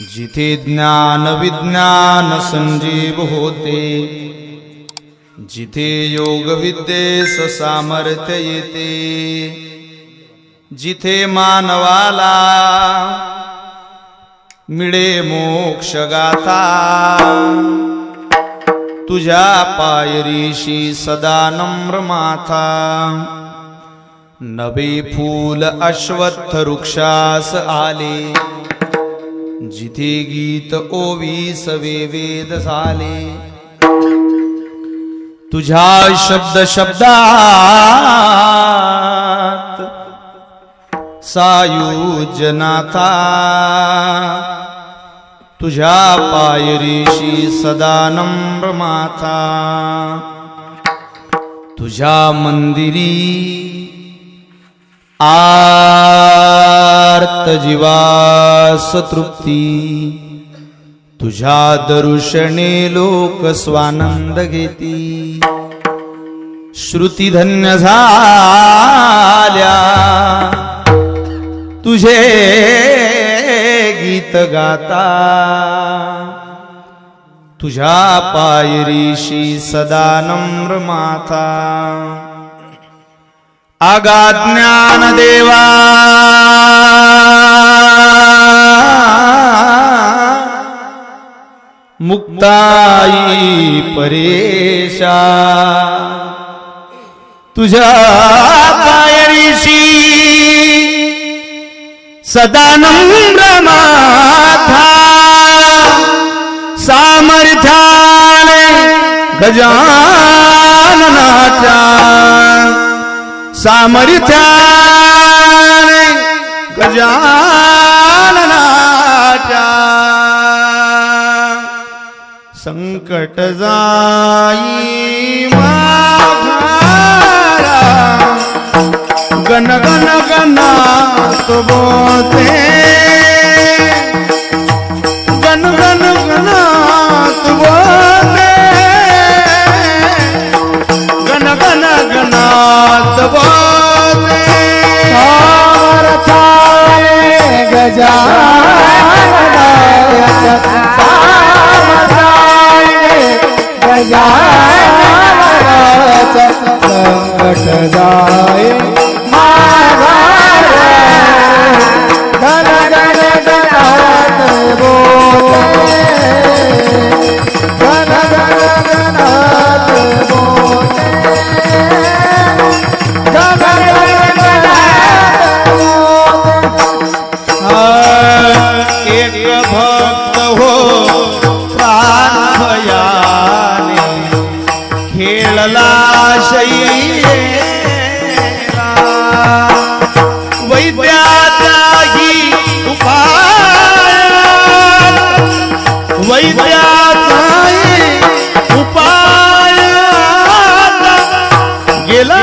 जिथे ज्ञान विज्ञान संजीव होते जिथे योग विद्येस सामर्थ्य येते जिथे मानवाला मिळे मोक्ष गाथा तुझ्या पायरीशी सदा नम्र माथा. नवे फूल अश्वत्थ वृक्षास आले जिथे गीत ओवीस वेद झाले तुझ्या शब्द शब्दात सायुजनाथा. तुझ्या पायरीशी सदा नम्र माथा तुझ्या मंदिरी आर्त जीवास तृप्ती तुझ्या दरुषणे लोक स्वानंद घेती। श्रुती धन्य झाल्या। तुझे गीत गाता। तुझ्या पायरीशी सदा नम्र माथा आगा ज्ञान देवा. मुक्ताई परेशा. तुझ्या पायरीशी सदा माथा. सामर्थ्याने गजाननाच्या सामर्थ्या गजाननाच्या संकट जाई माघारा. गण गना तो बोते गण गणात बोते गजानन गजाननाच्या संकट जाए। माय भक्त हो प्राणयाने खेळला शैला वैद्याचाही उपाय वैद्याचाही उपाय. गेला